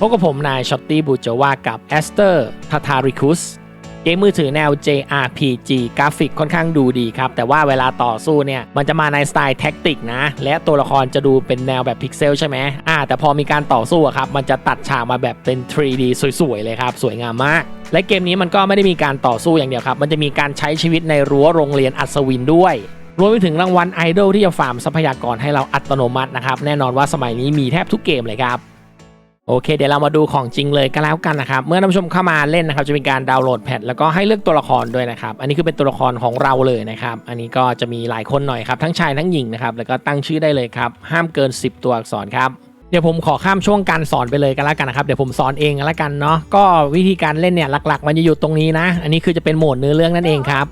พบกับผมนายช็อตตี้บูจวากับแอสเตอร์ทาทาริคุสเกมมือถือแนว JRPG กราฟิกค่อนข้างดูดีครับ แต่ว่าเวลาต่อสู้เนี่ย มันจะมาในสไตล์แท็กติกนะ และตัวละครจะดูเป็นแนวแบบพิกเซลใช่ไหมอ่าแต่พอมีการต่อสู้อะครับ มันจะตัดฉากมาแบบเป็น 3D สวยๆ เลยครับ สวยงามมาก และเกมนี้มันก็ไม่ได้มีการต่อสู้อย่างเดียวครับ มันจะมีการใช้ชีวิตในรั้วโรงเรียนอัศวินด้วยรวมไปถึงรางวัลไอดอลที่จะฟาร์มทรัพยากรให้เราอัตโนมัตินะครับ แน่นอนว่าสมัยนี้มีแทบทุกเกมเลยครับ โอเค เดี๋ยวเรามาดูของจริงเลยก็แล้วกันนะครับ เมื่อท่านผู้ชมเข้ามาเล่นนะครับ จะมีการดาวน์โหลดแพทแล้วก็ให้เลือกตัวละครด้วยนะครับ อันนี้คือเป็นตัวละครของเราเลยนะครับ อันนี้ก็จะมีหลายคนหน่อยครับทั้งชายทั้งหญิงนะครับ แล้วก็ตั้งชื่อได้เลยครับ ห้ามเกิน 10 ตัวอักษรครับเดี๋ยวผมขอข้ามช่วงการสอนไปเลยกันแล้วกันนะครับ เดี๋ยวผมสอนเองกันแล้วกันเนาะก็วิธีการเล่นเนี่ยหลัก ๆ มันจะอยู่ตรงนี้นะ อันนี้คือจะเป็นโหมดเนื้อเรื่องนั่นเองครับ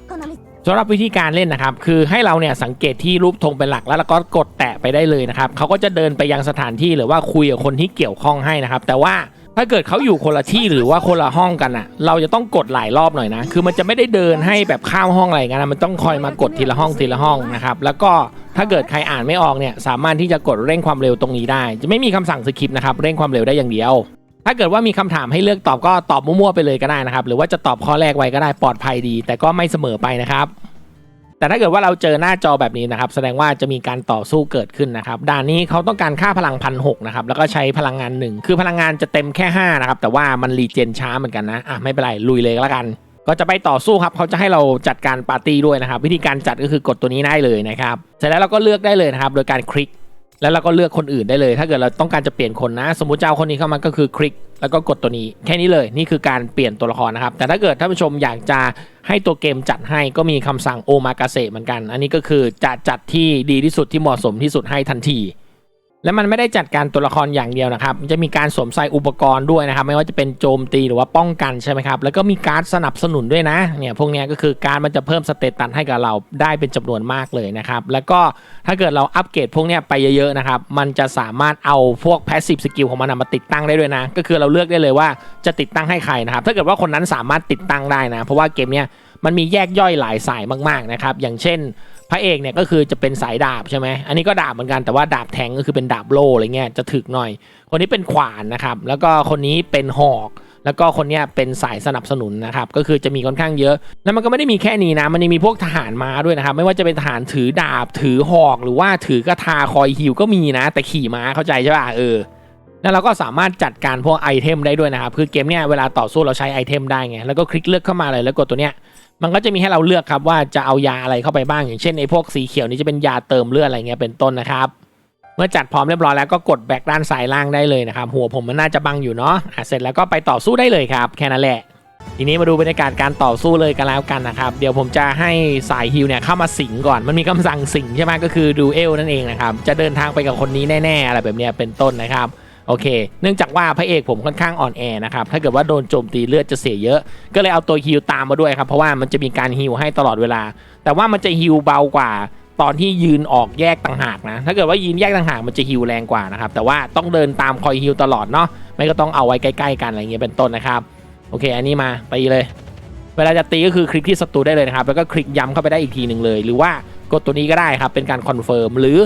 สำหรับวิธีการเล่นนะครับ คือให้เราเนี่ยสังเกตที่รูปธงเป็นหลักแล้วเราก็กดแตะไปได้เลยนะครับเขาก็จะเดินไปยังสถานที่หรือว่าคุยกับคนที่เกี่ยวข้องให้นะครับ แต่ว่าถ้าเกิดเขาอยู่คนละที่หรือว่าคนละห้องกันอะ เราจะต้องกดหลายรอบหน่อยนะ คือมันจะไม่ได้เดินให้แบบข้ามห้องอะไรกันนะมันต้องคอยมากดทีละห้องทีละห้องนะครับแล้วก็ถ้าเกิดใครอ่านไม่ออกเนี่ยสามารถที่จะกดเร่งความเร็วตรงนี้ได้ จะไม่มีคำสั่งสคริปต์นะครับเร่งความเร็วได้อย่างเดียว ถ้าเกิดว่ามีคำถามให้เลือกตอบก็ตอบมั่วๆไปเลยก็ได้นะครับ หรือว่าจะตอบข้อแรกไว้ก็ได้ปลอดภัยดี แต่ก็ไม่เสมอไปนะครับ แต่ถ้าเกิดว่าเราเจอหน้าจอแบบนี้นะครับ แสดงว่าจะมีการต่อสู้เกิดขึ้นนะครับด่านนี้เขาต้องการค่าพลังพันหกนะครับแล้วก็ใช้พลังงานหนึ่งคือพลังงานจะเต็มแค่5นะครับแต่ว่ามันรีเจนช้าเหมือนกันนะอะไม่เป็นไรลุยเลยก็แล้วกัน ก็จะไปต่อสู้ครับเขาจะให้เราจัดการปาร์ตี้ด้วยนะครับ วิธีการจัดก็คือกดตัวนี้ได้เลยนะครับเสร็จแล้วเราก็เลือกได้เลยนะครับ โดยการคลิก แล้วเราก็เลือกคนอื่นได้เลย ถ้าเกิดเราต้องการจะเปลี่ยนคนนะ สมมติเจ้าคนนี้เข้ามาก็คือคลิก แล้วก็กดตัวนี้ แค่นี้เลย นี่คือการเปลี่ยนตัวละครนะครับ แต่ถ้าเกิดท่านผู้ชมอยากจะให้ตัวเกมจัดให้ก็มีคำสั่งโอมากาเซเหมือนกัน อันนี้ก็คือจะจัดที่ดีที่สุดที่เหมาะสมที่สุดให้ทันที และมันไม่ได้จัดการตัวละครอย่างเดียวนะครับมันจะมีการสวมใส่อุปกรณ์ด้วยนะครับ ไม่ว่าจะเป็นโจมตีหรือว่าป้องกันใช่ไหมครับแล้วก็มีการสนับสนุนด้วยนะเนี่ยพวกนี้ก็คือการมันจะเพิ่มสเตตัสให้กับเราได้เป็นจำนวนมากเลยนะครับแล้วก็ถ้าเกิดเราอัปเกรดพวกนี้ไปเยอะๆนะครับมันจะสามารถเอาพวก passive skill ของมันมาติดตั้งได้ด้วยนะ ก็คือเราเลือกได้เลยว่าจะติดตั้งให้ใครนะครับถ้าเกิดว่าคนนั้นสามารถติดตั้งได้นะ เพราะว่าเกมเนี้ยมันมีแยกย่อยหลายสายมากๆนะครับอย่างเช่น พระเอกเนี่ยก็คือจะเป็นสายดาบใช่ไหมอันนี้ก็ดาบเหมือนกันแต่ว่าดาบแทงก็คือเป็นดาบโล่อะไรเงี้ยจะถึกหน่อย คนนี้เป็นขวานนะครับแล้วก็คนนี้เป็นหอกแล้วก็คนเนี้ยเป็นสายสนับสนุนนะครับก็คือจะมีค่อนข้างเยอะ แล้วมันก็ไม่ได้มีแค่นี้นะ มันยังมีพวกทหารม้าด้วยนะครับ ไม่ว่าจะเป็นทหารถือดาบถือหอก หรือว่าถือกระทาคอยฮิวก็มีนะ แต่ขี่ม้าเข้าใจใช่ป่ะเออแล้วเราก็สามารถจัดการพวกไอเทมได้ด้วยนะครับคือเกมเนี้ยเวลาต่อสู้เราใช้ไอเทมได้ไงแล้วก็คลิกเลือกเข้ามาเลยแล้วกดตัวเนี้ย มันก็จะมีให้เราเลือกครับว่าจะเอายาอะไรเข้าไปบ้าง อย่างเช่นไอ้พวกสีเขียวนี้จะเป็นยาเติมเลือดอะไรเงี้ยเป็นต้นนะครับ เมื่อจัดพร้อมเรียบร้อยแล้วก็กดแบกด้านซ้ายล่างได้เลยนะครับหัวผมมันน่าจะบังอยู่เนาะอะเสร็จแล้วก็ไปต่อสู้ได้เลยครับ แค่นั้นแหละทีนี้มาดูบรรยากาศการต่อสู้เลยกันแล้วกันนะครับ เดี๋ยวผมจะให้สายฮิวเนี่ยเข้ามาสิงก่อน มันมีคำสั่งสิงใช่ไหมก็คือดูเอลนั่นเองนะครับ จะเดินทางไปกับคนนี้แน่ๆอะไรแบบเนี้ยเป็นต้นนะครับ โอเค เนื่องจากว่าพระเอกผมค่อนข้างอ่อนแอนะครับ ถ้าเกิดว่าโดนโจมตีเลือดจะเสียเยอะ ก็เลยเอาตัวฮิวตามมาด้วยครับ เพราะว่ามันจะมีการฮิวให้ตลอดเวลา แต่ว่ามันจะฮิวเบากว่าตอนที่ยืนออกแยกต่างหากนะ ถ้าเกิดว่ายืนแยกต่างหากมันจะฮิวแรงกว่านะครับ แต่ว่าต้องเดินตามคอยฮิวตลอดเนาะ ไม่ก็ต้องเอาไว้ใกล้ๆกันอะไรเงี้ยเป็นต้นนะครับ โอเค อันนี้มาตีเลย เวลาจะตีก็คือคลิกที่ศัตรูได้เลยนะครับ แล้วก็คลิกย้ำเข้าไปได้อีกทีหนึ่งเลย หรือว่ากดตัวนี้ก็ได้ครับ เป็นการคอนเฟิร์ม หรือ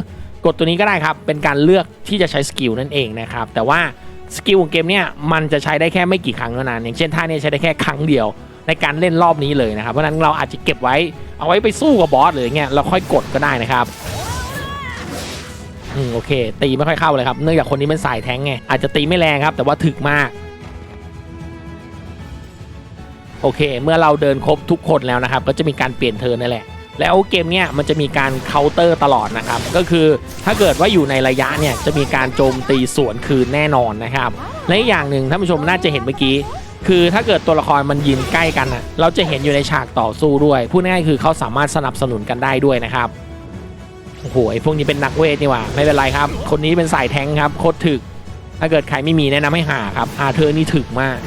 กดตัวนี้ก็ได้ครับ เป็นการเลือกที่จะใช้สกิลนั่นเองนะครับ แต่ว่าสกิลของเกมเนี่ยมันจะใช้ได้แค่ไม่กี่ครั้งเท่านั้น อย่างเช่นท่านี้ใช้ได้แค่ครั้งเดียวในการเล่นรอบนี้เลยนะครับ เพราะนั้นเราอาจจะเก็บไว้เอาไว้ไปสู้กับบอสหรือเงี้ยเราค่อยกดก็ได้นะครับอืมโอเค ตีไม่ค่อยเข้าเลยครับ เนื่องจากคนนี้เป็นสายแทงไงอาจจะตีไม่แรงครับ แต่ว่าถึกมาก โอเค เมื่อเราเดินครบทุกคนแล้วนะครับ ก็จะมีการเปลี่ยนเทิร์นนั่นแหละ แล้วเกมเนี้ยมันจะมีการเคาน์เตอร์ตลอดนะครับ ก็คือถ้าเกิดว่าอยู่ในระยะเนี่ยจะมีการโจมตีสวนคืนแน่นอนนะครับและอีกอย่างหนึ่งท่านผู้ชมน่าจะเห็นเมื่อกี้ คือถ้าเกิดตัวละครมันยืนใกล้กันอะเราจะเห็นอยู่ในฉากต่อสู้ด้วยพูดง่ายคือเขาสามารถสนับสนุนกันได้ด้วยนะครับโอ้โหไอพวกนี้เป็นนักเวทนี่หว่าไม่เป็นไรครับ คนนี้เป็นสายแทงค์ครับโคตรถึก ถ้าเกิดใครไม่มีแนะนำให้หาครับอาเธอร์นี่ถึกมาก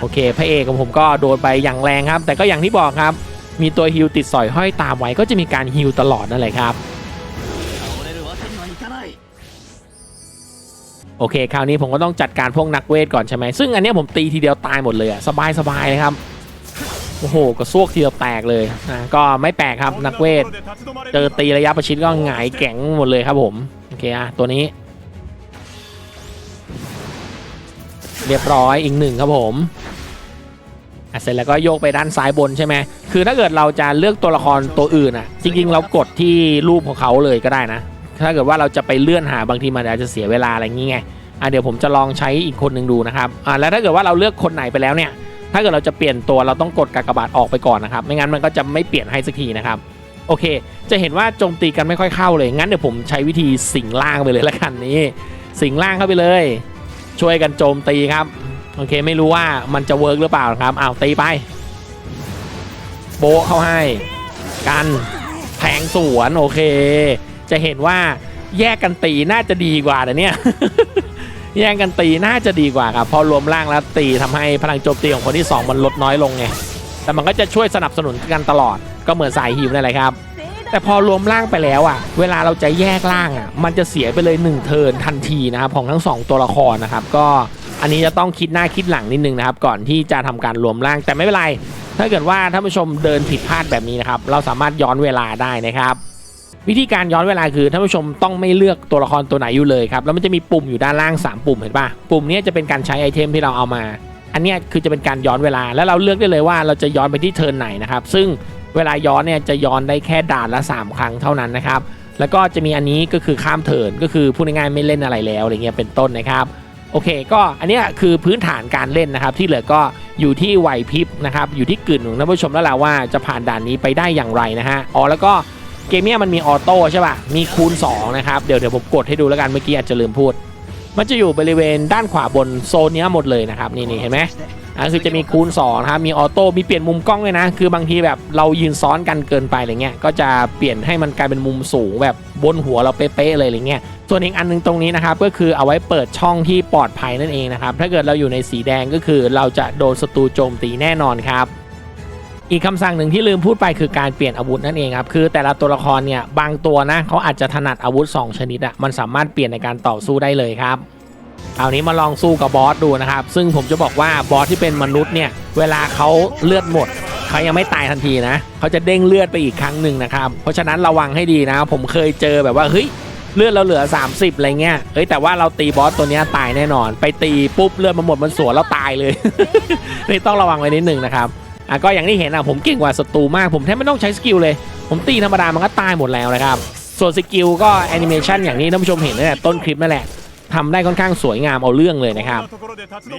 โอเคพระเอกของผมก็โดนไปอย่างแรงครับ แต่ก็อย่างที่บอกครับ มีตัวฮิลติดสอยห้อยตามไว้ก็จะมีการฮิลตลอดนั่นแหละครับโอเคคราวนี้ผมก็ต้องจัดการพวกนักเวทก่อนใช่ไหมซึ่งอันนี้ผมตีทีเดียวตายหมดเลยอะสบายสบายเลยครับโอ้โหก็ซวกทีเดียวแตกเลยนะก็ไม่แปลกครับนักเวท เจอตีระยะประชิดก็หงายแข็งหมดเลยครับผมโอเคอะตัวนี้ เรียบร้อยอีกหนึ่งครับผม อะเสร็จแล้วก็โยกไปด้านซ้ายบนใช่ไหมคือถ้าเกิดเราจะเลือกตัวละครตัวอื่นอะ จริงๆ เรากดที่รูปของเขาเลยก็ได้นะ ถ้าเกิดว่าเราจะไปเลื่อนหาบางทีมันอาจจะเสียเวลาอะไรอย่างเงี้ยอะเดี๋ยวผมจะลองใช้อีกคนหนึ่งดูนะครับอะแล้วถ้าเกิดว่าเราเลือกคนไหนไปแล้วเนี่ย ถ้าเกิดเราจะเปลี่ยนตัวเราต้องกดกากบาทออกไปก่อนนะครับ ไม่งั้นมันก็จะไม่เปลี่ยนให้สักทีนะครับ โอเค จะเห็นว่าโจมตีกันไม่ค่อยเข้าเลย งั้นเดี๋ยวผมใช้วิธีสิงล่างไปเลยละกันนี้ สิงล่างเข้าไปเลย ช่วยกันโจมตีครับ โอเคไม่รู้ว่ามันจะเวิร์กหรือเปล่าครับอ้าวตีไปโบเข้าให้ กันแทงสวนโอเค จะเห็นว่าแยกกันตีน่าจะดีกว่านะเนี่ยแย่งกันตีน่าจะดีกว่าครับพอรวมร่างแล้วตีทำให้พลังโจมตีของคนที่ 2 มันลดน้อยลงไงแต่มันก็จะช่วยสนับสนุนกันตลอดก็เหมือนสายหิวนั่นแหละครับ แต่พอรวมร่างไปแล้วอะ เวลาเราจะแยกร่างอะ มันจะเสียไปเลย 1 เทิร์นทันทีนะครับของทั้ง 2 ตัวละครนะครับ ก็ อันนี้จะต้องคิดหน้าคิดหลังนิดนึงนะครับ ก่อนที่จะทำการรวมร่างแต่ไม่เป็นไร ถ้าเกิดว่าท่านผู้ชมเดินผิดพลาดแบบนี้นะครับ เราสามารถย้อนเวลาได้นะครับวิธีการย้อนเวลาคือท่านผู้ชมต้องไม่เลือกตัวละครตัวไหนอยู่เลยครับแล้วมันจะมีปุ่มอยู่ด้านล่าง 3 ปุ่มเห็นปะปุ่มนี้จะเป็นการใช้ไอเทมที่เราเอามา อันนี้คือจะเป็นการย้อนเวลาแล้วเราเลือกได้เลยว่าเราจะย้อนไปที่เทิร์นไหนนะครับซึ่งเวลาย้อนเนี่ยจะย้อนได้แค่ด่านละ 3 ครั้งเท่านั้นนะครับแล้วก็จะมีอันนี้ก็คือข้ามเทิร์นก็คือพูดง่ายๆไม่เล่นอะไรแล้วอะไรเงี้ยเป็นต้นนะครับ โอเค ก็อันนี้คือพื้นฐานการเล่นนะครับ ที่เหลือก็อยู่ที่ไหวพริบนะครับ อยู่ที่กลืนของท่านผู้ชมแล้วแหละว่าจะผ่านด่านนี้ไปได้อย่างไรนะฮะอ๋อแล้วก็เกมเนี้ยมันมีออโต้ใช่ป่ะ มีคูณ2นะครับ เดี๋ยวเดี๋ยวผมกดให้ดูแล้วกันเมื่อกี้อาจจะลืมพูด มันจะอยู่บริเวณด้านขวาบนโซนเนี้ยหมดเลยนะครับ นี่นี่เห็นไหม อะคือจะมีคูณ2นะครับมีออโต้มีเปลี่ยนมุมกล้องด้วยนะ คือบางทีแบบเรายืนซ้อนกันเกินไปอะไรเงี้ยก็จะเปลี่ยนให้มันกลายเป็นมุมสูงแบบบนหัวเราเป๊ะๆเลยอะไรเงี้ยส่วนอีกอันหนึงตรงนี้นะครับก็คือเอาไว้เปิดช่องที่ปลอดภัยนั่นเองนะครับถ้าเกิดเราอยู่ในสีแดงก็คือเราจะโดนศัตรูโจมตีแน่นอนครับอีกคำสั่งหนึ่งที่ลืมพูดไปคือการเปลี่ยนอาวุธนั่นเองครับคือแต่ละตัวละครเนี่ยบางตัวนะเขาอาจจะถนัดอาวุธ 2 ชนิดอะมันสามารถเปลี่ยนในการต่อสู้ได้เลยครับ เอานี้มาลองสู้กับบอสดูนะครับ ซึ่งผมจะบอกว่าบอสที่เป็นมนุษย์เนี่ย เวลาเขาเลือดหมดเขายังไม่ตายทันทีนะเขาจะเด้งเลือดไปอีกครั้งหนึ่งนะครับ เพราะฉะนั้นระวังให้ดีนะ ผมเคยเจอแบบว่าเฮ้ยเลือดเราเหลือ 30อะไรเงี้ยเฮ้ยแต่ว่าเราตีบอสตัวนี้ตายแน่นอน ไปตีปุ๊บเลือดมันหมดมันสวนแล้วตายเลยนี่ต้องระวังไว้นิดหนึ่งนะครับอะก็อย่างที่เห็นอะผมเก่งกว่าศัตรูมากผมแทบไม่ต้องใช้สกิลเลย ผมตีธรรมดามันก็ตายหมดแล้วนะครับส่วนสกิลก็แอนิเมชันอย่างนี้ท่านผู้ชมเห็นตั้งแต่ต้นคลิปนั่นแหละ ทำได้ค่อนข้างสวยงามเอาเรื่องเลยนะครับ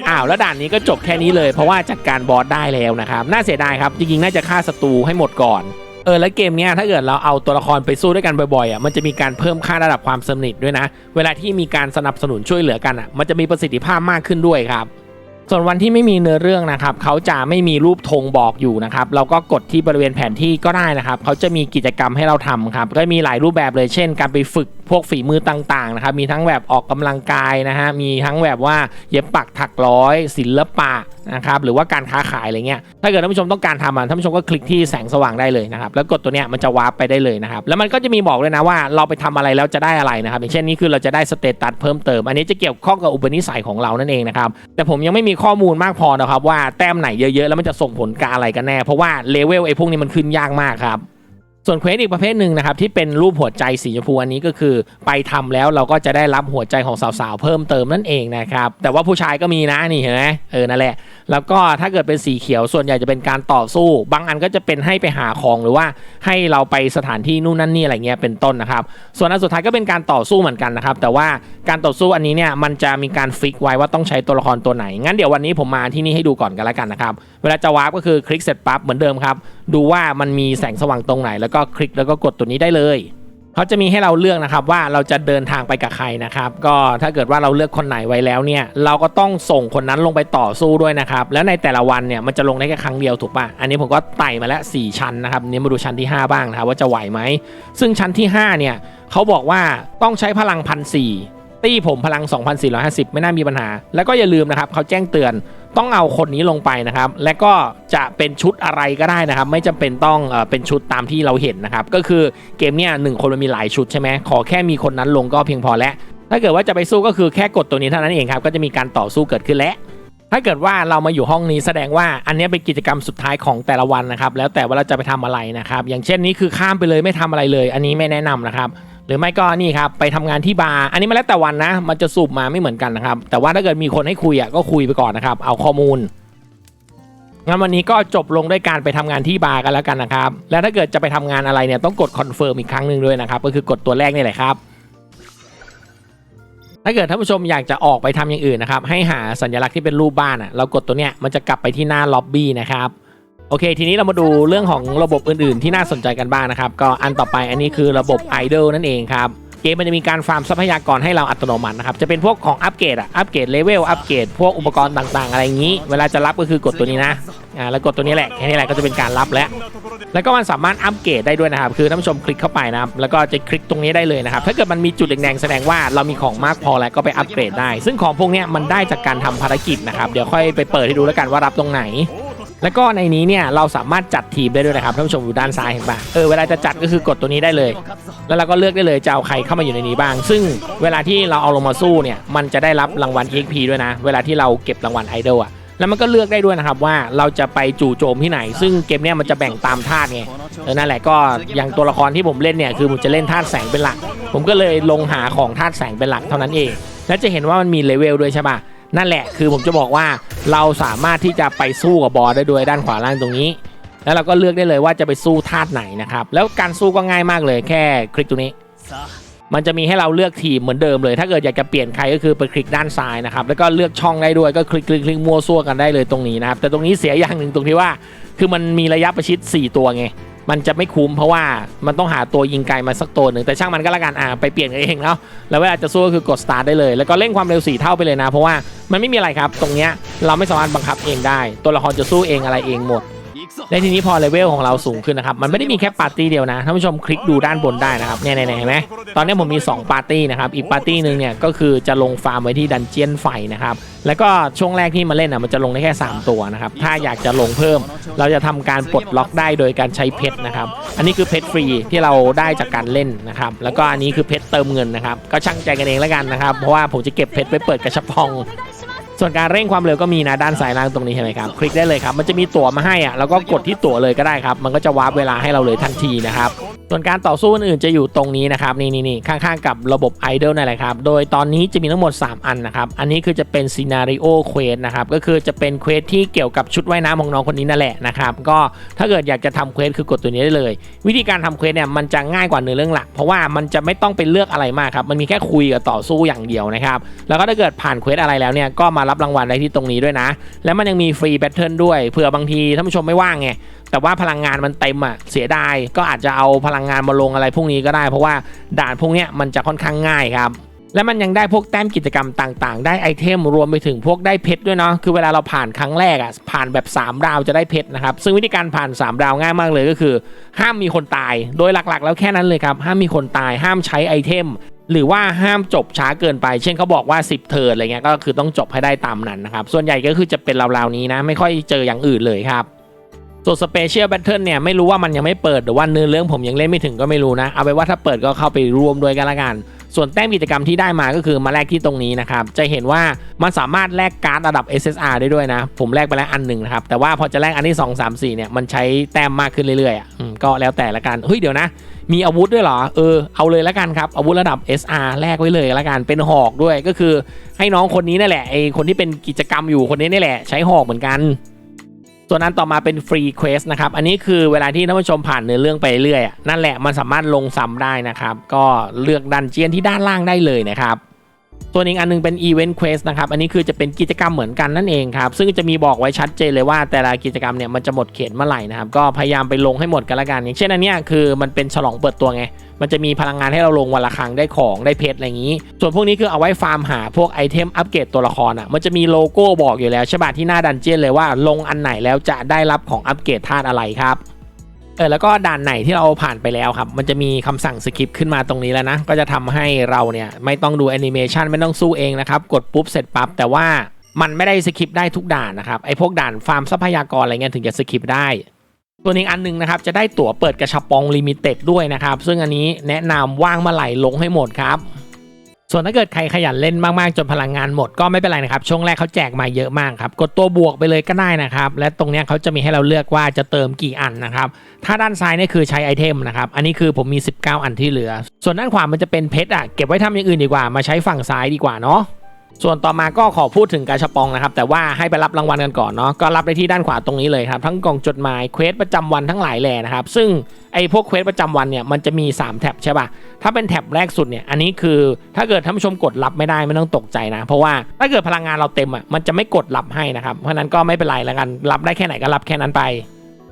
อ้าวแล้วด่านนี้ก็จบแค่นี้เลย เพราะว่าจัดการบอสได้แล้วนะครับน่าเสียดายครับจริงๆน่าจะฆ่าศัตรูให้หมดก่อนเออแล้วเกมเนี้ยถ้าเกิดเราเอาตัวละครไปสู้ด้วยกันบ่อยๆอะมันจะมีการเพิ่มค่าระดับความสนิทด้วยนะ เวลาที่มีการสนับสนุนช่วยเหลือกันอะมันจะมีประสิทธิภาพมากขึ้นด้วยครับส่วนวันที่ไม่มีเนื้อเรื่องนะครับเขาจะไม่มีรูปธงบอกอยู่นะครับเราก็กดที่บริเวณแผนที่ก็ได้นะครับเขาจะมีกิจกรรมให้เราทำครับก็มีหลายรูปแบบเลยเช่น การไปฝึก พวกฝีมือต่างๆนะครับมีทั้งแบบออกกำลังกายนะฮะมีทั้งแบบว่าเย็บปักถักร้อย ศิลปะนะครับหรือว่าการค้าขายอะไรเงี้ยถ้าเกิดท่านผู้ชมต้องการทำอะท่านผู้ชมก็คลิกที่แสงสว่างได้เลยนะครับแล้วกดตัวเนี้ยมันจะวาร์ปไปได้เลยนะครับแล้วมันก็จะมีบอกเลยนะว่าเราไปทำอะไรแล้วจะได้อะไรนะครับอย่างเช่นนี้คือเราจะได้สเตตัสเพิ่มเติม อันนี้จะเกี่ยวข้องกับอุปนิสัยของเรานั่นเองนะครับแต่ผมยังไม่มีข้อมูลมากพอนะครับว่าแต้มไหนเยอะๆแล้วมันจะส่งผลกับอะไรกันแน่ เพราะว่าเลเวลไอ้พวกนี้มันขึ้นยากมากครับ ส่วนเควสอีกประเภทหนึ่งนะครับที่เป็นรูปหัวใจสีชมพูอันนี้ก็คือ ไปทำแล้วเราก็จะได้รับหัวใจของสาวๆเพิ่มเติมนั่นเองนะครับแต่ว่าผู้ชายก็มีนะนี่เห็นไหมเออนั่นแหละ แล้วก็ถ้าเกิดเป็นสีเขียวส่วนใหญ่จะเป็นการต่อสู้ บางอันก็จะเป็นให้ไปหาของหรือว่าให้เราไปสถานที่นู่นนั่นนี่อะไรเงี้ยเป็นต้นนะครับ ส่วนอันสุดท้ายก็เป็นการต่อสู้เหมือนกันนะครับแต่ว่าการต่อสู้อันนี้เนี่ยมันจะมีการฟิกไว้ว่าต้องใช้ตัวละครตัวไหน งั้นเดี๋ยววันนี้ผมมาที่นี่ให้ดูก่อนกันแล้วกันนะครับเวลาจะวาร์ปก็คือคลิกเสร็จปั๊บเหมือนเดิมครับดูว่ามันมีแสงสว่างตรงไหนแล้วก็คลิกแล้วก็กดตัวนี้ได้เลยเขาจะมีให้เราเลือกนะครับว่าเราจะเดินทางไปกับใครนะครับ ก็ถ้าเกิดว่าเราเลือกคนไหนไว้แล้วเนี่ย เราก็ต้องส่งคนนั้นลงไปต่อสู้ด้วยนะครับ แล้วในแต่ละวันเนี่ยมันจะลงได้แค่ครั้งเดียวถูกป่ะ อันนี้ผมก็ไต่มาแล้ว 4 ชั้นนะครับนี่มาดูชั้นที่ 5 บ้างนะครับว่าจะไหวไหม ซึ่งชั้นที่ 5 เนี่ยเขาบอกว่าต้องใช้พลังพันสี่ ตีผมพลัง 2,450 ไม่น่ามีปัญหา แล้วก็อย่าลืมนะครับเขาแจ้งเตือนต้องเอาคนนี้ลงไปนะครับ และก็จะเป็นชุดอะไรก็ได้นะครับ ไม่จำเป็นต้องเป็นชุดตามที่เราเห็นนะครับ ก็คือเกมเนี้ยหนึ่งคนมันมีหลายชุดใช่ไหมขอแค่มีคนนั้นลงก็เพียงพอแล้ว ถ้าเกิดว่าจะไปสู้ก็คือแค่กดตัวนี้เท่านั้นเองครับ ก็จะมีการต่อสู้เกิดขึ้นแล้วถ้าเกิดว่าเรามาอยู่ห้องนี้แสดงว่าอันนี้เป็นกิจกรรมสุดท้ายของแต่ละวันนะครับ แล้วแต่ว่าเราจะไปทำอะไรนะครับ อย่างเช่นนี้คือข้ามไปเลยไม่ทำอะไรเลย อันนี้ไม่แนะนำนะครับ หรือไม่ก็นี่ครับไปทำงานที่บาร์อันนี้มันแล้วแต่วันนะ มันจะสูบมาไม่เหมือนกันนะครับ แต่ว่าถ้าเกิดมีคนให้คุยอะก็คุยไปก่อนนะครับ เอาข้อมูลงั้นวันนี้ก็จบลงด้วยการไปทำงานที่บาร์กันแล้วกันนะครับ แล้วถ้าเกิดจะไปทำงานอะไรเนี่ยต้องกดคอนเฟิร์มอีกครั้งหนึ่งด้วยนะครับ ก็คือกดตัวแรกนี่แหละครับ ถ้าเกิดท่านผู้ชมอยากจะออกไปทำอย่างอื่นนะครับ ให้หาสัญลักษณ์ที่เป็นรูปบ้านอะ เรากดตัวเนี้ยมันจะกลับไปที่หน้าล็อบบี้นะครับ อเค ทีนี้เรามาดูเรื่องของระบบอื่นๆ ที่น่าสนใจกันบ้างนะครับ ก็อันต่อไปอันนี้คือระบบ Idol นั่นเองครับเกมมันจะมีการฟาร์มทรัพยากรให้เราอัตโนมัตินะครับ จะเป็นพวกของอัปเกรดอะอัปเกรดเลเวล อัปเกรดพวกอุปกรณ์ต่างๆ อะไรอย่างนี้ เวลาจะรับก็คือกดตัวนี้นะ อ่า แล้วกดตัวนี้แหละ แค่นี้แหละก็จะเป็นการรับแล้ว แล้วก็มันสามารถอัปเกรดได้ด้วยนะครับ คือท่านผู้ชมคลิกเข้าไปนะครับ แล้วก็จะคลิกตรงนี้ได้เลยนะครับ ถ้าเกิดมันมีจุดแดงๆแสดงว่าเรามีของมากพอแล้วก็ไปอัปเกรดได้ ซึ่งของพวกนี้มันได้จากการทำภารกิจนะครับ เดี๋ยวค่อยไปเปิดให้ดูแล้วกันว่ารับตรงไหน แล้วก็ในนี้เนี่ยเราสามารถจัดทีมได้ด้วยนะครับท่านผู้ชมอยู่ด้านซ้ายเห็นปะเออเวลาจะจัดก็คือกดตัวนี้ได้เลย แล้วเราก็เลือกได้เลยจะเอาใครเข้ามาอยู่ในนี้บ้าง ซึ่งเวลาที่เราเอาลงมาสู้เนี่ยมันจะได้รับรางวัล EXP ด้วยนะ เวลาที่เราเก็บรางวัลไอดอลอะแล้วมันก็เลือกได้ด้วยนะครับว่าเราจะไปจู่โจมที่ไหน ซึ่งเกมเนี้ยมันจะแบ่งตามธาตุไงเออนั่นแหละก็อย่างตัวละครที่ผมเล่นเนี่ยคือผมจะเล่นธาตุแสงเป็นหลัก ผมก็เลยลงหาของธาตุแสงเป็นหลักเท่านั้นเอง และจะเห็นว่ามันมีเลเวลด้วยใช่ปะ นั่นแหละคือผมจะบอกว่าเราสามารถที่จะไปสู้กับบอสได้ด้วยด้านขวาล่างตรงนี้ แล้วเราก็เลือกได้เลยว่าจะไปสู้ธาตุไหนนะครับแล้วการสู้ก็ง่ายมากเลยแค่คลิกตรงนี้ มันจะมีให้เราเลือกทีมเหมือนเดิมเลย ถ้าเกิดอยากจะเปลี่ยนใครก็คือไปคลิกด้านซ้ายนะครับแล้วก็เลือกช่องได้ด้วยก็คลิกคลิกคลิกมั่วซั่วกันได้เลยตรงนี้นะครับแต่ตรงนี้เสียอย่างหนึ่งตรงที่ว่า คือมันมีระยะประชิด 4 ตัวไง มันจะไม่คุ้มเพราะว่ามันต้องหาตัวยิงไกลมาสักตัวหนึ่งแต่ช่างมันก็แล้วกันอ่าไปเปลี่ยนนเองเนาะแล้วเวลาจะสู้ก็คือกดสตาร์ทได้เลย แล้วก็เร่งความเร็ว4เท่าไปเลยนะ เพราะว่ามันไม่มีอะไรครับ ตรงเนี้ยเราไม่สามารถบังคับเองได้ ตัวละครจะสู้เองอะไรเองหมด และทีนี้พอเลเวลของเราสูงขึ้นนะครับ มันไม่ได้มีแค่ปาร์ตี้เดียวนะท่านผู้ชมคลิกดูด้านบนได้นะครับเนี่ยเห็นไหมตอนนี้ผมมี 2 ปาร์ตี้นะครับ อีกปาร์ตี้หนึ่งเนี่ยก็คือจะลงฟาร์มไว้ที่ดันเจียนไฟนะครับ แล้วก็ช่วงแรกที่มาเล่นอะมันจะลงได้แค่ 3 ตัวนะครับ ถ้าอยากจะลงเพิ่ม เราจะทำการปลดล็อกได้โดยการใช้เพชรนะครับ อันนี้คือเพชรฟรีที่เราได้จากการเล่นนะครับ แล้วก็อันนี้คือเพชรเติมเงินนะครับ ก็ช่างใจกันเองแล้วกันนะครับ เพราะว่าผมจะเก็บเพชรไปเปิดกระชับพอง ส่วนการเร่งความเร็วก็มีนะด้านซ้ายล่างตรงนี้ใช่ไหมครับคลิกได้เลยครับมันจะมีตั๋วมาให้อะแล้วก็กดที่ตั๋วเลยก็ได้ครับ มันก็จะวาร์ปเวลาให้เราเลยทันทีนะครับ ส่วนการต่อสู้อื่นๆจะอยู่ตรงนี้นะครับนี่นี่นี่ข้างๆกับระบบไอดอลนั่นแหละครับโดยตอนนี้จะมีทั้งหมด 3 อันนะครับอันนี้คือจะเป็นซีนารีโอเควสนะครับก็คือจะเป็นเควสที่เกี่ยวกับชุดว่ายน้ำของน้องคนนี้นั่นแหละนะครับก็ถ้าเกิดอยากจะทำเควสคือกดตัวนี้ได้เลย วิธีการทำเควสเนี่ยมันจะง่ายกว่าเนื้อเรื่องหลัก เพราะว่ามันจะไม่ต้องไปเลือกอะไรมากครับมันมีแค่คุยกับต่อสู้อย่างเดียวนะครับแล้วก็ถ้าเกิดผ่านเควสอะไรแล้วเนี่ยก็มารับรางวัลได้ที่ตรงนี้ด้วยนะ แล้วมันยังมีฟรีแบทเทิลด้วยเผื่อบางทีท่านผู้ชมไม่ว่างไง แต่ว่าพลังงานมันเต็มอะเสียดายก็อาจจะเอาพลังงานมาลงอะไรพวกนี้ก็ได้ เพราะว่าด่านพวกนี้มันจะค่อนข้างง่ายครับและมันยังได้พวกแต้มกิจกรรมต่างๆ ได้ไอเทมรวมไปถึงพวกได้เพชรด้วยเนาะ คือเวลาเราผ่านครั้งแรกอะผ่านแบบ 3 ดาวจะได้เพชรนะครับ ซึ่งวิธีการผ่าน 3 ดาวง่ายมากเลยก็คือ ห้ามมีคนตาย โดยหลักๆ แล้วแค่นั้นเลยครับ ห้ามมีคนตาย ห้ามใช้ไอเทม หรือว่าห้ามจบช้าเกินไป เช่นเขาบอกว่า 10 เทิร์นอะไรเงี้ย ก็คือต้องจบให้ได้ตามนั้นนะครับ ส่วนใหญ่ก็คือจะเป็นราวๆนี้นะ ไม่ค่อยเจออย่างอื่นเลยครับ ส่วนสเปเชียลแบทเทิลเนี่ยไม่รู้ว่ามันยังไม่เปิดหรือว่าเนื้อเรื่องผมยังเล่นไม่ถึงก็ไม่รู้นะ เอาไปว่าถ้าเปิดก็เข้าไปรวมด้วยกันละกัน ส่วนแต้มกิจกรรมที่ได้มาก็คือมาแลกที่ตรงนี้นะครับ จะเห็นว่ามันสามารถแลกการ์ดระดับ SSR ได้ด้วยนะ ผมแลกไปแล้วอันหนึ่งนะครับ แต่ว่าพอจะแลกอันที่ 2 3 4เนี่ยมันใช้แต้มมากขึ้นเรื่อยๆก็แล้วแต่ละกันเฮ้ยเดี๋ยวนะมีอาวุธด้วยเหรอ เออ เอาเลยละกันครับ อาวุธระดับ SR แลกไว้เลยละกัน เป็นหอกด้วย ก็คือให้น้องคนนี้นั่นแหละ ไอคนที่เป็นกิจกรรมอยู่คนนี้นี่แหละ ใช้หอกเหมือนกัน ส่วนนั้นต่อมาเป็นฟรีเควสนะครับ อันนี้คือเวลาที่ท่านผู้ชมผ่านเนื้อเรื่องไปเรื่อยนั่นแหละมันสามารถลงซ้ำได้นะครับ ก็เลือกดันเจียนที่ด้านล่างได้เลยนะครับ ส่วนอีกอันหนึงเป็น Event Quest นะครับ อันนี้คือจะเป็นกิจกรรมเหมือนกันนั่นเองครับ ซึ่งจะมีบอกไว้ชัดเจนเลยว่าแต่ละกิจกรรมเนี่ยมันจะหมดเขตเมื่อไหร่นะครับ ก็พยายามไปลงให้หมดกันละกัน อย่างเช่นอันเนี้ยคือมันเป็นฉลองเปิดตัวไง มันจะมีพลังงานให้เราลงวันละครั้งได้ของได้เพชรอะไรอย่างนี้ ส่วนพวกนี้คือเอาไว้ฟาร์มหาพวกไอเทมอัปเกรดตัวละครอะ มันจะมีโลโก้บอกอยู่แล้วใช่ป่ะที่หน้าดันเจียนเลยว่าลงอันไหนแล้วจะได้รับของอัปเกรดธาตุอะไรครับ เออแล้วก็ด่านไหนที่เราผ่านไปแล้วครับ มันจะมีคำสั่งสกิปต์ขึ้นมาตรงนี้แล้วนะ ก็จะทำให้เราเนี่ยไม่ต้องดูแอนิเมชันไม่ต้องสู้เองนะครับ กดปุ๊บเสร็จปั๊บแต่ว่ามันไม่ได้สกิปต์ได้ทุกด่านนะครับไอ้พวกด่านฟาร์มทรัพยากรอะไรเงี้ยถึงจะสกิปต์ได้ตัวนี้อันหนึงนะครับจะได้ตั๋วเปิดกระชับปองลิมิเต็ดด้วยนะครับ ซึ่งอันนี้แนะนำว่างเมื่อไหร่ลงให้หมดครับ ส่วนถ้าเกิดใครขยันเล่นมากๆ จนพลังงานหมดก็ไม่เป็นไรนะครับ ช่วงแรกเขาแจกมาเยอะมากครับ กดตัวบวกไปเลยก็ได้นะครับ และตรงนี้เขาจะมีให้เราเลือกว่าจะเติมกี่อันนะครับ ถ้าด้านซ้ายนี่คือใช้ไอเทมนะครับ อันนี้คือผมมี 19 อันที่เหลือ ส่วนด้านขวามันจะเป็นเพชรอะเก็บไว้ทำอย่างอื่นดีกว่ามาใช้ฝั่งซ้ายดีกว่าเนาะ ส่วนต่อมาก็ขอพูดถึงกาชาปองนะครับ แต่ว่าให้ไปรับรางวัลกันก่อนเนาะก็รับได้ที่ด้านขวาตรงนี้เลยครับ ทั้งกล่องจดหมายเควสประจำวันทั้งหลายแหล่นะครับ ซึ่งไอ้พวกเควสประจำวันเนี่ยมันจะมี 3 แท็บใช่ป่ะถ้าเป็นแท็บแรกสุดเนี่ยอันนี้คือถ้าเกิดท่านผู้ชมกดรับไม่ได้ไม่ต้องตกใจนะ เพราะว่าถ้าเกิดพลังงานเราเต็มอะมันจะไม่กดรับให้นะครับเพราะนั้นก็ไม่เป็นไรแล้วกันรับได้แค่ไหนก็รับแค่นั้นไป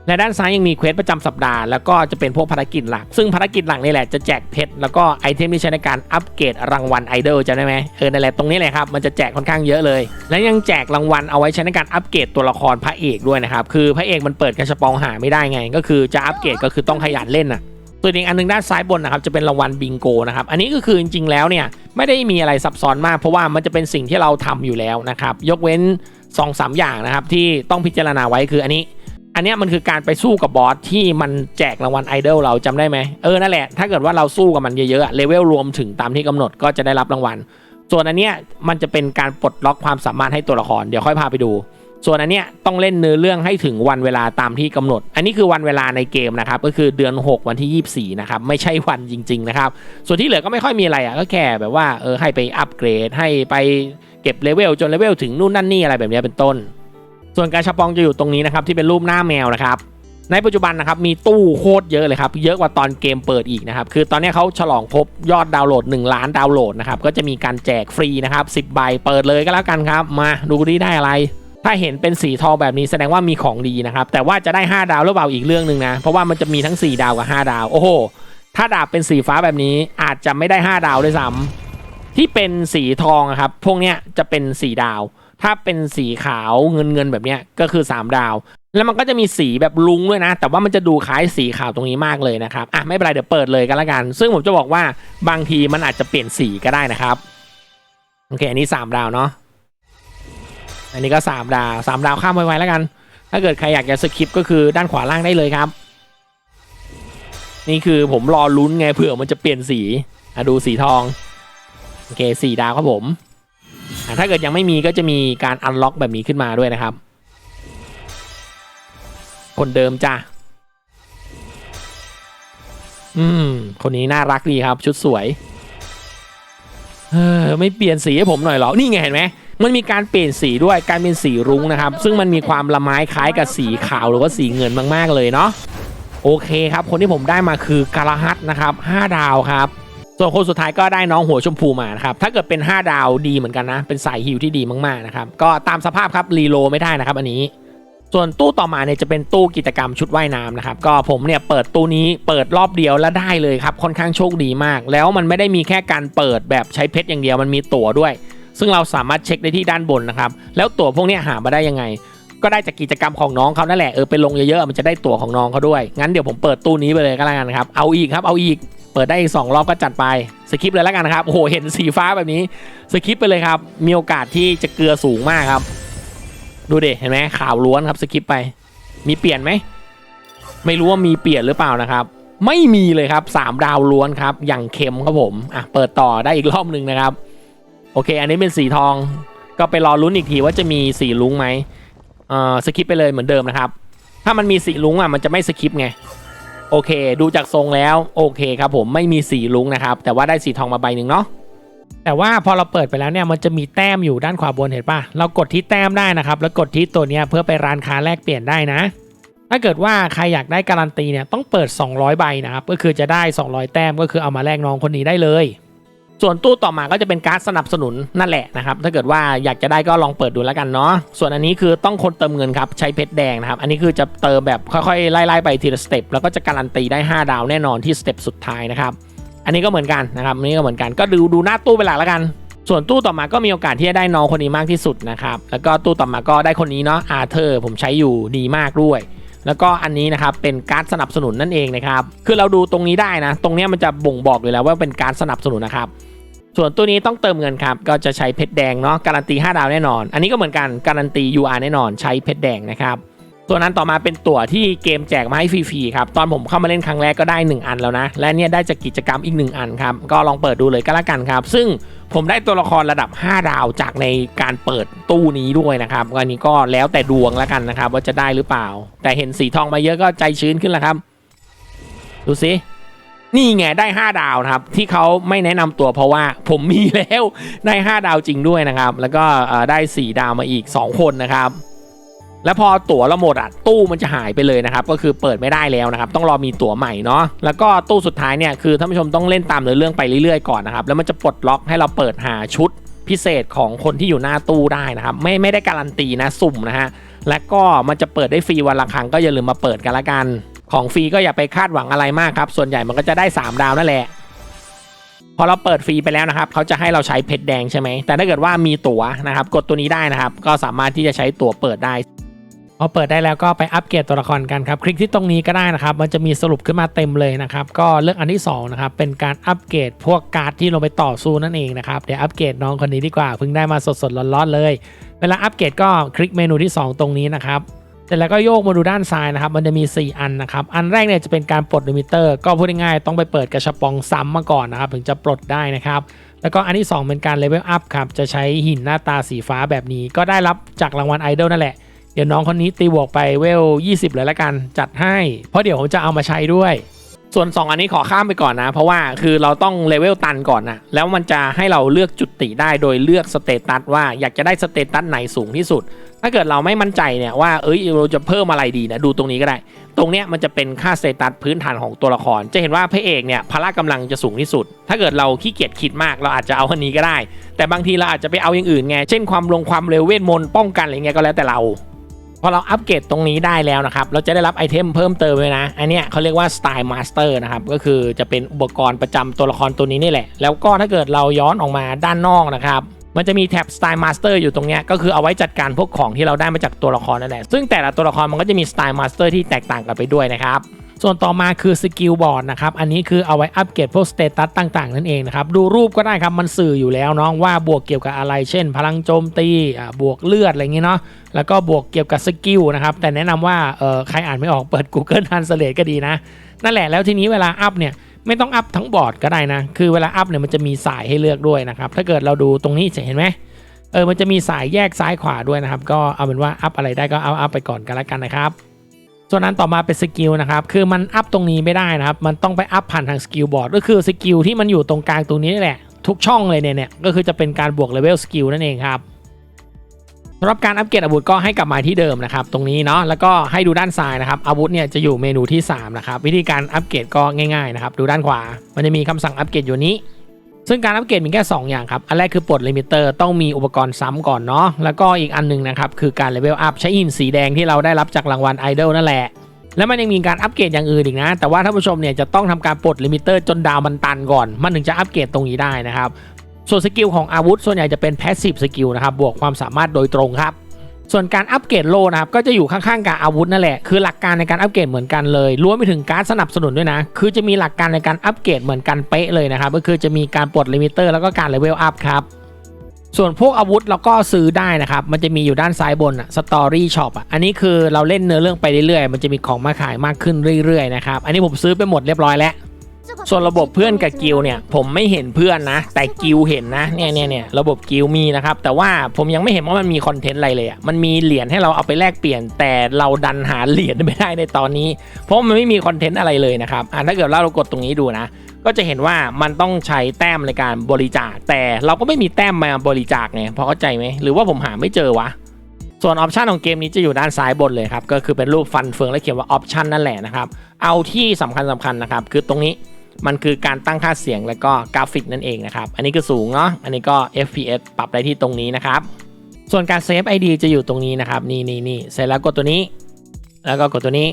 และด้านซ้ายยังมีเควสประจำสัปดาห์แล้วก็จะเป็นพวกภารกิจหลัก ซึ่งภารกิจหลักนี่แหละจะแจกเพชรแล้วก็ไอเทมที่ใช้ในการอัปเกรดรางวัลไอดอลจะได้ไหมเออนั่นแหละตรงนี้เลยครับมันจะแจกค่อนข้างเยอะเลย และยังแจกรางวัลเอาไว้ใช้ในการอัปเกรดตัวละครพระเอกด้วยนะครับคือพระเอกมันเปิดกระชบปองหาไม่ได้ไง ก็คือจะอัปเกรดก็คือต้องขยันเล่นน่ะส่วนอีกอันหนึงด้านซ้ายบนนะครับจะเป็นรางวัลบิงโกนะครับอันนี้ก็คือจริงๆแล้วเนี่ยไม่ได้มีอะไรซับซ้อนมาก เพราะว่ามันจะเป็นสิ่งที่เราทำอยู่แล้วนะครับยกเว้น2อสอย่างนะครับที่ต้องพิจารณาไว้คืออันนี้ อันนี้มันคือการไปสู้กับบอสที่มันแจกรางวัลไอดอลเราจำได้ไหมเออนั่นแหละถ้าเกิดว่าเราสู้กับมันเยอะๆเลเวลรวมถึงตามที่กำหนดก็จะได้รับรางวัล ส่วนอันเนี้ยมันจะเป็นการปลดล็อกความสามารถให้ตัวละครเดี๋ยวค่อยพาไปดู ส่วนอันเนี้ยต้องเล่นเนื้อเรื่องให้ถึงวันเวลาตามที่กำหนด อันนี้คือวันเวลาในเกมนะครับก็คือเดือน 6 วันที่ 24นะครับไม่ใช่วันจริง ๆ นะครับ ส่วนที่เหลือก็ไม่ค่อยมีอะไรอะก็แค่แบบว่าเออให้ไปอัปเกรดให้ไปเก็บเลเวลจนเลเวลถึงนู่นนั่นนี่อะไรแบบนี้เป็นต้น ส่วนการชาปองจะอยู่ตรงนี้นะครับที่เป็นรูปหน้าแมวนะครับในปัจจุบันนะครับมีตู้โคตรเยอะเลยครับเยอะกว่าตอนเกมเปิดอีกนะครับคือตอนนี้เขาฉลองครบยอดดาวน์โหลด 1 ล้านดาวน์โหลดนะครับก็จะมีการแจกฟรีนะครับ10ใบเปิดเลยก็แล้วกันครับ มาดูดีได้อะไร ถ้าเห็นเป็นสีทองแบบนี้แสดงว่ามีของดีนะครับแต่ว่าจะได้ 5 ดาวหรือเปล่าอีกเรื่องหนึ่งนะเพราะว่ามันจะมีทั้ง 4 ดาวกับ 5 ดาวโอ้โหถ้าดาบเป็นสีฟ้าแบบนี้อาจจะไม่ได้ 5 ดาวด้วยซ้ำที่เป็นสีทองอะครับพวกเนี้ยจะเป็น4ดาว ถ้าเป็นสีขาวเงินเงินๆแบบเนี้ยก็คือ 3 ดาว แล้วมันก็จะมีสีแบบลุงด้วยนะ แต่ว่ามันจะดูคล้ายสีขาวตรงนี้มากเลยนะครับอะไม่เป็นไรเดี๋ยวเปิดเลยกันละกัน ซึ่งผมจะบอกว่าบางทีมันอาจจะเปลี่ยนสีก็ได้นะครับโอเคอันนี้ 3 ดาวเนาะอันนี้ก็ 3 ดาว 3 ดาวข้ามไวๆแล้วกัน ถ้าเกิดใครอยากจะสคิปก็คือด้านขวาล่างได้เลยครับ นี่คือผมรอลุ้นไงเผื่อมันจะเปลี่ยนสีอะดูสีทองโอเคสี่ดาวครับผม ถ้าเกิดยังไม่มีก็จะมีการอันล็อกแบบนี้ขึ้นมาด้วยนะครับ คนเดิมจ้ะอืม คนนี้น่ารักดีครับ ชุดสวย เออไม่เปลี่ยนสีให้ผมหน่อยเหรอ นี่ไงเห็นไหมมันมีการเปลี่ยนสีด้วยการเป็นสีรุ้งนะครับ ซึ่งมันมีความละไม้คล้ายกับสีขาวหรือว่าสีเงินมาก ๆ เลยเนาะโอเคครับ คนที่ผมได้มาคือกาลฮัตนะครับ 5 ดาวครับ ส่วนคนสุดท้ายก็ได้น้องหัวชมพูมานะครับ ถ้าเกิดเป็น 5 ดาวดีเหมือนกันนะ เป็นสายฮิวที่ดีมากๆนะครับ ก็ตามสภาพครับรีโลไม่ได้นะครับอันนี้ ส่วนตู้ต่อมาเนี่ยจะเป็นตู้กิจกรรมชุดว่ายน้ำนะครับ ก็ผมเนี่ยเปิดตู้นี้เปิดรอบเดียวแล้วได้เลยครับ ค่อนข้างโชคดีมาก แล้วมันไม่ได้มีแค่การเปิดแบบใช้เพชรอย่างเดียวมันมีตั๋วด้วย ซึ่งเราสามารถเช็คได้ที่ด้านบนนะครับ แล้วตั๋วพวกนี้หามาได้ยังไง ก็ได้จากกิจกรรมของน้องเขานั่นแหละเออไปลงเยอะๆมันจะได้ตั๋วของน้องเขาด้วย งั้นเดี๋ยวผมเปิดตู้นี้ไปเลยก็แล้วกันครับเอาอีกครับเอาอีกเปิดได้อีกสองรอบก็จัดไปสคิปเลยแล้วกันนะครับโอ้โหเห็นสีฟ้าแบบนี้สคิปไปเลยครับ มีโอกาสที่จะเกลือสูงมากครับ ดูดิเห็นไหมข่าวล้วนครับสคิปไป มีเปลี่ยนไหมไม่รู้ว่ามีเปลี่ยนหรือเปล่านะครับไม่มีเลยครับสามดาวล้วนครับ อย่างเค็มครับผมอะเปิดต่อได้อีกรอบหนึ่งนะครับ โอเค อันนี้เป็นสีทอง ก็ไปรอลุ้นอีกทีว่าจะมีสีลุ้งไหม เอ่อสคิปไปเลยเหมือนเดิมนะครับ ถ้ามันมีสีลุงอะมันจะไม่สคิปไงโอเค ดูจากทรงแล้วโอเคครับผมไม่มีสีลุงนะครับ แต่ว่าได้สีทองมาใบหนึ่งเนาะแต่ว่าพอเราเปิดไปแล้วเนี่ยมันจะมีแต้มอยู่ด้านขวาบนเห็นปะเรากดที่แต้มได้นะครับ แล้วกดที่ตัวเนี้ยเพื่อไปร้านค้าแลกเปลี่ยนได้นะ ถ้าเกิดว่าใครอยากได้การันตีเนี่ยต้องเปิด 200 ใบนะครับก็คือจะได้ 200 แต้มก็คือเอามาแลกน้องคนนี้ได้เลย ส่วนตู้ต่อมาก็จะเป็นการดสนับสนุนนั่นแหละนะครับ ถ้าเกิดว่าอยากจะได้ก็ลองเปิดดูแล้วกันเนาะ ส่วนอันนี้คือต้องคนเติมเงินครับ ใช้เพชรแดงนะครับ อันนี้คือจะเติมแบบค่อยๆ ไล่ๆไปทีละสเต็ป แล้วก็จะการันตีได้ 5 ดาวแน่นอนที่สเต็ปสุดท้ายนะครับ อันนี้ก็เหมือนกันนะครับ อันนี้ก็เหมือนกัน ก็ดูดูหน้าตู้เป็นหลักแล้วกัน ส่วนตู้ต่อมาก็มีโอกาสที่จะได้น้องคนนี้มากที่สุดนะครับ แล้วก็ตู้ต่อมาก็ได้คนนี้เนาะอาเธอร์ผมใช้อยู่ดีมากด้วย แล้วก็อันนี้นะครับเป็นการสนับสนุนนั่นเองนะครับ คือเราดูตรงนี้ได้นะ ตรงนี้มันจะบ่งบอกอยู่แล้วว่าเป็นการสนับสนุนนะครับ ส่วนตัวนี้ต้องเติมเงินครับ ก็จะใช้เพชรแดงเนาะการันตี 5 ดาวแน่นอน อันนี้ก็เหมือนกันการันตี UR แน่นอนใช้เพชรแดงนะครับ ตัวนั้นต่อมาเป็นตั๋วที่เกมแจกมาให้ฟรีๆครับ ตอนผมเข้ามาเล่นครั้งแรกก็ได้ 1 อันแล้วนะ และเนี่ยได้จากกิจกรรมอีก 1 อันครับ ก็ลองเปิดดูเลยก็แล้วกันครับ ซึ่งผมได้ตัวละครระดับ 5 ดาวจากในการเปิดตู้นี้ด้วยนะครับอันนี้ก็แล้วแต่ดวงแล้วกันนะครับ ว่าจะได้หรือเปล่า แต่เห็นสีทองมาเยอะก็ใจชื้นขึ้นแล้วครับ ดูสินี่ไงได้ 5 ดาวนะครับ ที่เขาไม่แนะนำตัวเพราะว่าผมมีแล้วได้ 5 ดาวจริงด้วยนะครับ แล้วก็ได้ 4 ดาวมาอีก 2 คนนะครับ แล้วพอตั๋วเราหมดอะตู้มันจะหายไปเลยนะครับก็คือเปิดไม่ได้แล้วนะครับต้องรอมีตั๋วใหม่เนาะแล้วก็ตู้สุดท้ายเนี่ยคือท่านผู้ชมต้องเล่นตามเนื้อเรื่องไปเรื่อยๆก่อนนะครับแล้วมันจะปลดล็อกให้เราเปิดหาชุดพิเศษของคนที่อยู่หน้าตู้ได้นะครับไม่ไม่ได้การันตีนะสุ่มนะฮะและก็มันจะเปิดได้ฟรีวันละครั้งก็อย่าลืมมาเปิดกันละกัน ของฟรีก็อย่าไปคาดหวังอะไรมากครับส่วนใหญ่มันก็จะได้ 3 ดาวนั่นแหละพอเราเปิดฟรีไปแล้วนะครับเขาจะให้เราใช้เพชรแดงใช่ไหมแต่ถ้าเกิดว่ามีตั๋วนะครับ กดตัวนี้ได้นะครับ ก็สามารถที่จะใช้ตั๋วเปิดได้ อเปิดได้แล้วก็ไปอัปเกรดตัวละครกันครับ คลิกที่ตรงนี้ก็ได้นะครับ มันจะมีสรุปขึ้นมาเต็มเลยนะครับ ก็เลือกอันที่สองนะครับ เป็นการอัปเกรดพวกการ์ดที่ลงไปต่อสู้นั่นเองนะครับ เดี๋ยวอัปเกรดน้องคนนี้ดีกว่า เพิ่งได้มาสดๆร้อนๆเลย เวลาอัปเกรดก็คลิกเมนูที่ 2 ตรงนี้นะครับเสร็จแล้วก็โยกมาดูด้านซ้ายนะครับ มันจะมี 4 อันนะครับ อันแรกเนี่ยจะเป็นการปลดลิมิเตอร์ ก็พูดง่ายๆต้องไปเปิดกระชับปองซ้ำมาก่อนนะครับ ถึงจะปลดได้นะครับ แล้วก็อันที่ 2 เป็นการเลเวลอัพครับ จะใช้หินหน้าตาสีฟ้าแบบนี้ ก็ได้รับจากรางวัลไอดอลนั่นแหละ เดี๋ยวน้องคนนี้ตีบวกไปเวล 20 เลยละกันจัดให้ เพราะเดี๋ยวผมจะเอามาใช้ด้วย ส่วน 2 อันนี้ขอข้ามไปก่อนนะ เพราะว่าคือเราต้องเลเวลตันก่อนนะแล้วมันจะให้เราเลือกจุดติได้โดยเลือกสเตตัสว่าอยากจะได้สเตตัสไหนสูงที่สุด ถ้าเกิดเราไม่มั่นใจเนี่ยว่าเอ้ยเราจะเพิ่มอะไรดีนะดูตรงนี้ก็ได้ ตรงเนี้ยมันจะเป็นค่าสเตตัสพื้นฐานของตัวละคร จะเห็นว่าพระเอกเนี่ยพละกำลังจะสูงที่สุด ถ้าเกิดเราขี้เกียจคิดมากเราอาจจะเอาอันนี้ก็ได้ แต่บางทีเราอาจจะไปเอาอย่างอื่นไงเช่นความลงความเร็วเวทมนต์ป้องกันอะไรเงี้ยก็แล้วแต่เรา พอเราอัปเกรดตรงนี้ได้แล้วนะครับ เราจะได้รับไอเทมเพิ่มเติมเลยนะ อันเนี้ยเขาเรียกว่าสไตล์มาสเตอร์นะครับ ก็คือจะเป็นอุปกรณ์ประจำตัวละครตัวนี้นี่แหละ แล้วก็ถ้าเกิดเราย้อนออกมาด้านนอกนะครับมันจะมีแท็บ Style Master อยู่ตรงนี้ก็คือเอาไว้จัดการพวกของที่เราได้มาจากตัวละครนั่นแหละ ซึ่งแต่ละตัวละครมันก็จะมี Style Master ที่แตกต่างกันไปด้วยนะครับ ส่วนต่อมาคือสกิลบอร์ดนะครับ อันนี้คือเอาไว้อัปเกรดพวกสเตตัสต่าง ๆ นั่นเองนะครับ ดูรูปก็ได้ครับมันสื่ออยู่แล้วเนาะว่าบวกเกี่ยวกับอะไร เช่น พลังโจมตีบวกเลือดอะไรอย่างงี้เนาะแล้วก็บวกเกี่ยวกับสกิลนะครับ แต่แนะนำว่าเออใครอ่านไม่ออกเปิด Google Translate ก็ดีนะ นั่นแหละแล้วทีนี้เวลาอัพเนี่ยไม่ต้องอัพทั้งบอร์ดก็ได้นะ คือเวลาอัพเนี่ยมันจะมีสายให้เลือกด้วยนะครับ ถ้าเกิดเราดูตรงนี้จะเห็นไหมเออ มันจะมีสายแยกซ้ายขวาด้วยนะครับ ก็เอาเป็นว่าอัพอะไรได้ก็เอาอัพไปก่อนกันแล้วกันนะครับ ส่วนนั้นต่อมาเป็นสกิลนะครับ คือมันอัพตรงนี้ไม่ได้นะครับ มันต้องไปอัพผ่านทางสกิลบอร์ด ก็คือสกิลที่มันอยู่ตรงกลางตรงนี้นี่แหละ ทุกช่องเลยเนี่ยเนี่ย ก็คือจะเป็นการบวกเลเวลสกิลนั่นเองครับสำหรับการอัปเกรดอาวุธก็ให้กลับมาที่เดิมนะครับ ตรงนี้เนาะ แล้วก็ให้ดูด้านซ้ายนะครับ อาวุธเนี่ยจะอยู่เมนูที่สามนะครับ วิธีการอัปเกรดก็ง่ายๆนะครับ ดูด้านขวา มันจะมีคำสั่งอัปเกรดอยู่นี้ ซึ่งการอัปเกรดมีแค่ 2 อย่างครับ อันแรกคือปลดลิมิเตอร์ต้องมีอุปกรณ์ซ้ำก่อนเนาะ แล้วก็อีกอันหนึงนะครับ คือการเลเวลอัพใช้หินสีแดงที่เราได้รับจากรางวัลไอดอลนั่นแหละ แล้วมันยังมีการอัปเกรดอย่างอื่นอีกนะ แต่ว่าท่านผู้ชมเนี่ยจะต้องทำการปลดลิมิเตอร์จนดาวมันตันก่อน มันถึงจะอัปเกรดตรงนี้ได้นะครับ ส่วนสกิลของอาวุธ ส่วนใหญ่จะเป็นแพสซีฟสกิลนะครับ บวกความสามารถโดยตรงครับ ส่วนการอัปเกรดโลนะครับก็จะอยู่ข้างๆกับอาวุธนั่นแหละคือหลักการในการอัปเกรดเหมือนกันเลยรวมไปถึงการสนับสนุนด้วยนะ คือจะมีหลักการในการอัปเกรดเหมือนกันเป๊ะเลยนะครับก็คือจะมีการปลดลิมิเตอร์แล้วก็การเลเวลอัพครับส่วนพวกอาวุธเราก็ซื้อได้นะครับ มันจะมีอยู่ด้านซ้ายบนอะสตอรี่ช็อปอะอันนี้คือเราเล่นเนื้อเรื่องไปเรื่อยๆ มันจะมีของมาขายมากขึ้นเรื่อยๆนะครับ อันนี้ผมซื้อไปหมดเรียบร้อยแล้ว ส่วนระบบเพื่อนกับกิลเนี่ยผมไม่เห็นเพื่อนนะ แต่กิลเห็นนะเนี่ยเนี่ยเนี่ยระบบกิลมีนะครับ แต่ว่าผมยังไม่เห็นว่ามันมีคอนเทนต์อะไรเลยอะมันมีเหรียญให้เราเอาไปแลกเปลี่ยน แต่เราดันหาเหรียญไม่ได้ในตอนนี้ เพราะมันไม่มีคอนเทนต์อะไรเลยนะครับอะถ้าเกิดเรากดตรงนี้ดูนะ ก็จะเห็นว่ามันต้องใช้แต้มในการบริจาค แต่เราก็ไม่มีแต้มมาบริจาคไงพอเข้าใจไหมหรือว่าผมหาไม่เจอวะส่วนออปชันของเกมนี้จะอยู่ด้านซ้ายบนเลยครับก็คือเป็นรูปฟันเฟืองและเขียนว่าออปชันนั่นแหละนะครับเอาที่สำคัญสำคัญนะครับคือตรงนี้ มันคือการตั้งค่าเสียงและก็กราฟิกนั่นเองนะครับ อันนี้คือสูงเนาะ อันนี้ก็ FPS ปรับได้ที่ตรงนี้นะครับ ส่วนการเซฟ ID จะอยู่ตรงนี้นะครับ นี่นี่นี่เสร็จแล้วกดตัวนี้ แล้วก็กดตัวนี้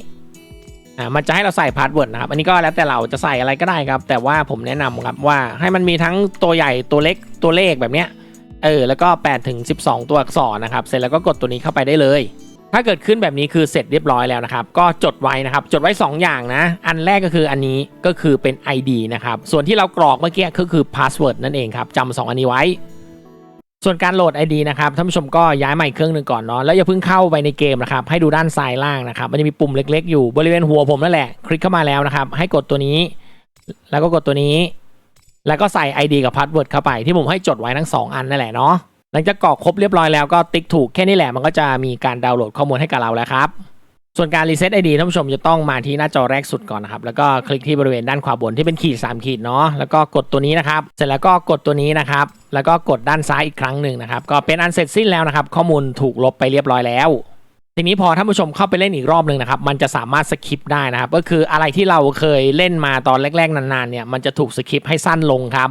อ่า มันจะให้เราใส่พาสเวิร์ดนะครับ อันนี้ก็แล้วแต่เราจะใส่อะไรก็ได้ครับ แต่ว่าผมแนะนำครับว่าให้มันมีทั้งตัวใหญ่ตัวเล็กตัวเลขแบบเนี้ย เออ แล้วก็8ถึง12 ตัวอักษรนะครับ เสร็จแล้วก็กดตัวนี้เข้าไปได้เลย ถ้าเกิดขึ้นแบบนี้คือเสร็จเรียบร้อยแล้วนะครับ ก็จดไว้นะครับ จดไว้ 2 อย่างนะ อันแรกก็คืออันนี้ก็คือเป็น ID นะครับ ส่วนที่เรากรอกเมื่อกี้ก็คือ password นั่นเองครับจำสองอันนี้ไว้ ส่วนการโหลด ID นะครับท่านผู้ชมก็ย้ายมาอีกเครื่องหนึ่งก่อนเนาะแล้วอย่าเพิ่งเข้าไปในเกมนะครับให้ดูด้านซ้ายล่างนะครับมันจะมีปุ่มเล็ก ๆ อยู่บริเวณหัวผมนั่นแหละ คลิกเข้ามาแล้วนะครับ ให้กดตัวนี้ แล้วก็กดตัวนี้ แล้วก็ใส่ ID กับพาสเวิร์ดเข้าไปที่ผมให้จดไว้ทั้ง 2 อันนั่นแหละเนาะ หลังจากกรอกครบเรียบร้อยแล้วก็ติ๊กถูกแค่นี้แหละมันก็จะมีการดาวน์โหลดข้อมูลให้กับเราแล้วครับ ส่วนการรีเซ็ตไอดีท่านผู้ชมจะต้องมาที่หน้าจอแรกสุดก่อนนะครับ แล้วก็คลิกที่บริเวณด้านขวาบนที่เป็นขีด 3 ขีดเนาะแล้วก็กดตัวนี้นะครับ เสร็จแล้วก็กดตัวนี้นะครับ แล้วก็กดด้านซ้ายอีกครั้งหนึ่งนะครับ ก็เป็นอันเสร็จสิ้นแล้วนะครับ ข้อมูลถูกลบไปเรียบร้อยแล้วทีนี้พอท่านผู้ชมเข้าไปเล่นอีกรอบหนึ่งนะครับ มันจะสามารถสคิปได้นะครับ ก็คืออะไรที่เราเคยเล่นมาตอนแรก ๆ นานๆเนี่ย มันจะถูกสคิปให้สั้นลงครับ